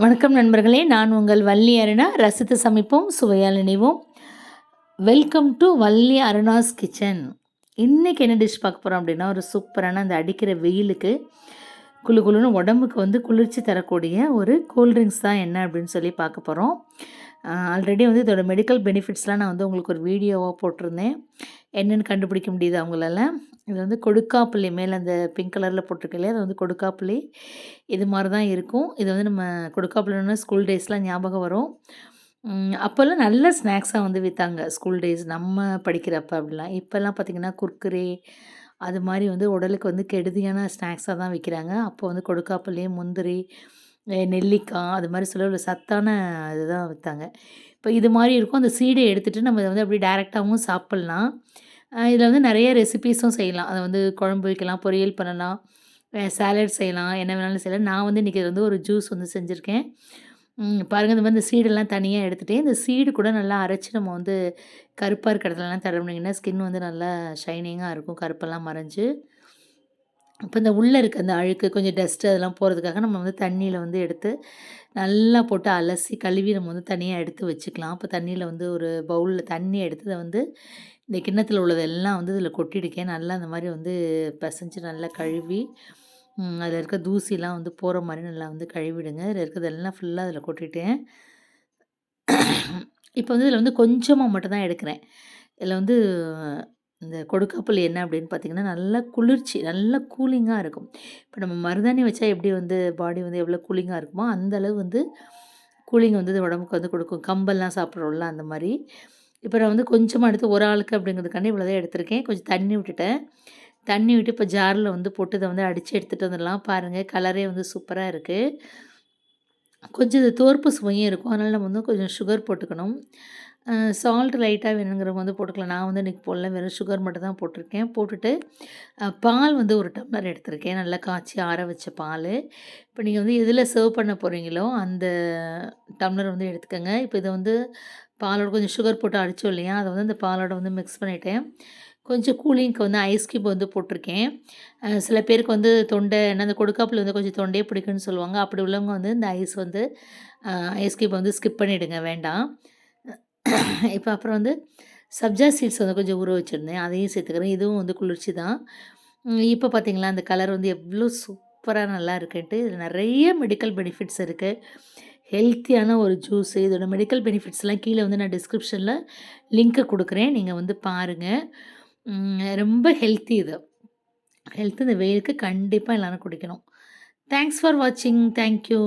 வணக்கம் நண்பர்களே நான் உங்கள் வள்ளி அருணா. ரசித்து சமைப்போம் சுவையால் நினைவோம் welcome to Valli Aruna's kitchen இன்றைக்கி என்ன டிஷ் பார்க்க போகிறோம் அப்படின்னா ஒரு சூப்பரான அந்த அடிக்கிற வெயிலுக்கு குளு குளுன்னு உடம்புக்கு வந்து குளிர்ச்சி தரக்கூடிய ஒரு கூல்ட்ரிங்க்ஸ் தான் என்ன அப்படின்னு சொல்லி பார்க்க போகிறோம் ஆல்ரெடி வந்து இதோட மெடிக்கல் பெனிஃபிட்ஸ்லாம் நான் வந்து உங்களுக்கு ஒரு வீடியோவாக போட்டிருந்தேன். என்னென்னு கண்டுபிடிக்க முடியுது அவங்களால இது வந்து கொடுக்காப்புளி மேலே அந்த பிங்க் கலரில் போட்டிருக்கு இல்லையா? அது வந்து கொடுக்காப்புளி இது மாதிரி தான் இருக்கும். இது வந்து நம்ம கொடுக்காப்புளின்னு ஸ்கூல் டேஸ்லாம் ஞாபகம் வரும். அப்போல்லாம் நல்ல ஸ்நாக்ஸாக வந்து விற்றாங்க ஸ்கூல் டேஸ் நம்ம படிக்கிறப்ப அப்படிலாம். இப்போல்லாம் பார்த்திங்கன்னா குர்குரே அது மாதிரி வந்து உடலுக்கு வந்து கெடுதியான ஸ்நாக்ஸாக தான் விற்கிறாங்க அப்போ வந்து கொடுக்காப்புளி முந்திரி நெல்லிக்காய் அது மாதிரி சொல்ல ஒரு சத்தான இதுதான் விற்றாங்க இப்போ இது மாதிரி இருக்கும். அந்த சீடை எடுத்துகிட்டு நம்ம இதை வந்து அப்படியே டேரெக்டாகவும் சாப்பிட்லாம். இதில் வந்து நிறைய ரெசிபீஸும் செய்யலாம். அதை வந்து குழம்பு வைக்கலாம் பொரியல் பண்ணலாம் சாலட் செய்யலாம் என்ன வேணாலும் செய்யலாம். நான் வந்து இன்றைக்கி வந்து ஒரு ஜூஸ் வந்து செஞ்சுருக்கேன். பாருங்கள் இந்த மாதிரி இந்த சீடெல்லாம் தனியாக எடுத்துகிட்டு இந்த சீடு கூட நல்லா அரைச்சி நம்ம வந்து கருப்பாக இருக்கிற இடத்துலலாம் தடவினீங்கன்னா ஸ்கின் வந்து நல்லா ஷைனிங்காக இருக்கும். கருப்பெல்லாம் மறைஞ்சு. இப்போ இந்த உள்ளே இருக்க அந்த அழுக்கு கொஞ்சம் டஸ்ட்டு அதெல்லாம் போகிறதுக்காக நம்ம வந்து தண்ணியில் வந்து எடுத்து நல்லா போட்டு அலசி கழுவி நம்ம வந்து தனியாக எடுத்து வச்சுக்கலாம். அப்போ தண்ணியில் வந்து ஒரு பவுலில் தண்ணி எடுத்ததை வந்து இந்த கிண்ணத்தில் உள்ளதெல்லாம் வந்து இதில் கொட்டிடுக்கேன். நல்லா அந்த மாதிரி வந்து பிசைஞ்சு நல்லா கழுவி அதில் இருக்க தூசிலாம் வந்து போகிற மாதிரி நல்லா வந்து கழுவிடுங்க. அதில் இருக்கிறதெல்லாம் ஃபுல்லாக அதில் கொட்டிட்டேன். இப்போ வந்து இதில் வந்து கொஞ்சமாக மட்டும் தான் எடுக்கிறேன். இதில் வந்து இந்த கொடுக்காப்புளி என்ன அப்படின்னு பார்த்தீங்கன்னா நல்லா குளிர்ச்சி நல்லா கூலிங்காக இருக்கும். இப்போ நம்ம மருதாணி வச்சா எப்படி வந்து பாடி வந்து எவ்வளோ கூலிங்காக இருக்குமோ அந்தளவு வந்து கூலிங் வந்து உடம்புக்கு வந்து கொடுக்கும். கம்பெல்லாம் சாப்பிட்றோம்ல அந்த மாதிரி. இப்போ நான் வந்து கொஞ்சமாக எடுத்து ஒரு ஆளுக்கு அப்படிங்கிறதுக்காண்டி இவ்வளோ தான் எடுத்திருக்கேன். கொஞ்சம் தண்ணி விட்டுட்டேன். தண்ணி விட்டு இப்போ ஜாரில் வந்து போட்டு இதை வந்து அடித்து எடுத்துகிட்டு வந்துடலாம். பாருங்கள் கலரே வந்து சூப்பராக இருக்குது கொஞ்சம் இது தோற்பு சுவையும் இருக்கும். அதனால் நம்ம வந்து கொஞ்சம் சுகர் போட்டுக்கணும். சால்ட் லைட்டாக வேணுங்கிறவங்க வந்து போட்டுக்கலாம். நான் வந்து இன்றைக்கி போடல. வெறும் சுகர் மட்டும் தான் போட்டிருக்கேன். போட்டுட்டு பால் வந்து ஒரு டம்ளர் எடுத்திருக்கேன். நல்லா காய்ச்சி ஆற வச்ச பால். இப்போ நீங்கள் வந்து எதில் சர்வ் பண்ண போகிறீங்களோ அந்த டம்ளர் வந்து எடுத்துக்கோங்க. இப்போ இதை வந்து பாலோட கொஞ்சம் சுகர் போட்டு அடித்தோம் இல்லையா? அதை வந்து அந்த பாலோட வந்து மிக்ஸ் பண்ணிவிட்டேன் கொஞ்சம் கூலிங்க்கு வந்து ஐஸ் கியூப் வந்து போட்டிருக்கேன். சில பேருக்கு வந்து தொண்டை என்ன அந்த கொடுக்காப்பில் வந்து கொஞ்சம் தொண்டையே பிடிக்குன்னு சொல்லுவாங்க. அப்படி உள்ளவங்க வந்து இந்த ஐஸ் வந்து ஐஸ் கியூப் வந்து ஸ்கிப் பண்ணிவிடுங்க வேண்டாம். இப்போ அப்புறம் வந்து சப்ஜா சீட்ஸ் வந்து கொஞ்சம் ஊற வச்சுருந்தேன். அதையும் சேர்த்துக்கிறேன். இதுவும் வந்து குளிர்ச்சி தான். இப்போ பார்த்திங்களா அந்த கலர் வந்து எவ்வளோ சூப்பராக நல்லா இருக்குன்ட்டு இதில் நிறைய மெடிக்கல் பெனிஃபிட்ஸ் இருக்குது ஹெல்த்தியான ஒரு ஜூஸு இதோட மெடிக்கல் பெனிஃபிட்ஸ்லாம் கீழே வந்து நான் டிஸ்கிரிப்ஷனில் லிங்க்கை கொடுக்குறேன். நீங்கள் வந்து பாருங்கள் ரொம்ப ஹெல்த்தி இது. ஹெல்த்து இந்த வெயிலுக்கு கண்டிப்பாக எல்லோரும் குடிக்கணும். தேங்க்ஸ் ஃபார் வாட்சிங் தேங்க்யூ